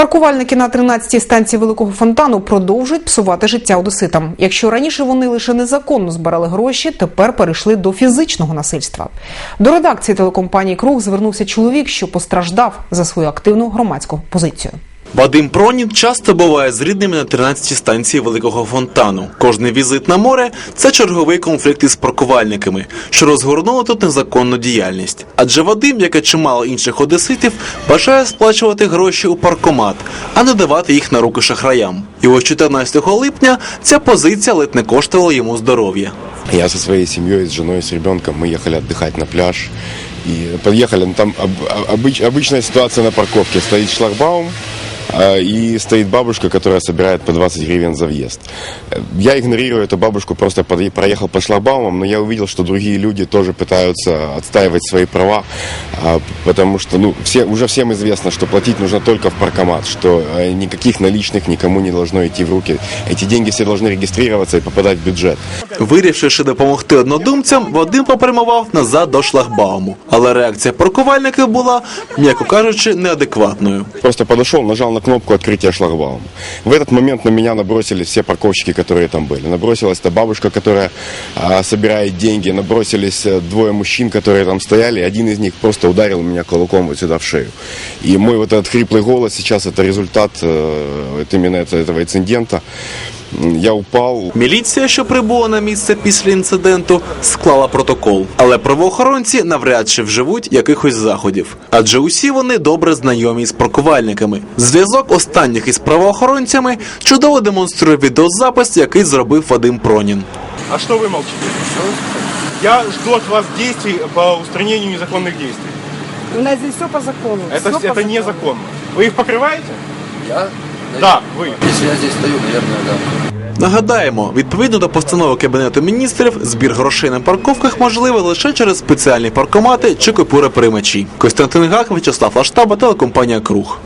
Паркувальники на 13-й станції великого фонтану продовжують псувати життя одеситам. Якщо раніше вони лише незаконно збирали гроші, тепер перейшли до фізичного насильства. До редакції телекомпанії Круг звернувся чоловік, що постраждав за свою активну громадську позицію. Вадим Пронін часто буває з рідними на 13-й станції Великого фонтану. Кожний візит на море це черговий конфлікт із паркувальниками, що розгорнули тут незаконну діяльність. Адже Вадим, як і чимало інших одеситів, бажає сплачувати гроші у паркомат, а не давати їх на руки шахраям. І ось 14 липня ця позиція ледь не коштувала йому здоров'я. Я со своей семьей, с женой, с ребенком, мы ехали отдыхать на пляж. И подъехали, ну, там об- обыч- обычная ситуация на парковке. Стоит шлагбаум, а, и стоит бабушка, которая собирает по 20 гривен за въезд. Э, Я игнорирую эту бабушку, просто подъ- проехал по шлагбаумам, но я увидел, что другие люди тоже пытаются отстаивать свои права, а, потому что ну, все, уже всем известно, что платить нужно только в паркомат, что э, никаких наличных никому не должно идти в руки. Эти деньги все должны регистрироваться и попадать в бюджет. Вирішивши допомогти однодумцям, Вадим попрямував назад до шлагбауму. Але реакція паркувальників була, м'яко кажучи, неадекватною. Просто подошел, нажал на кнопку открытия шлагбаума. В этот момент на меня набросились все парковщики, которые там были. Набросилась та бабушка, которая а, собирает деньги. Набросились э, двое мужчин, которые там стояли. Один из них просто ударил меня кулаком вот сюда в шею. И мой вот этот хриплый голос сейчас это результат э, вот именно это- этого инцидента. М, Я упал, Міліція, що прибула на місце після інциденту, склала протокол. Але правоохоронці навряд чи вживуть якихось заходів. Адже усі вони добре знайомі з паркувальниками. Зв'язок останніх із правоохоронцями чудово демонструє відеозапис, який зробив Вадим Пронін. А что вы молчите? Я жду от вас действий по устранению незаконных действий. У нас здесь все по закону. Это, Всё по это закону. незаконно. Вы их покрываете? Я? Да, ви. Якщо я здесь стою, наверное, да. Нагадаємо, відповідно до постанови Кабінету міністрів, збір грошей на парковках можливий лише через спеціальні паркомати чи купюри примачі. Костянтин Гак, Вячеслав Лаштаба, телекомпанія Круг.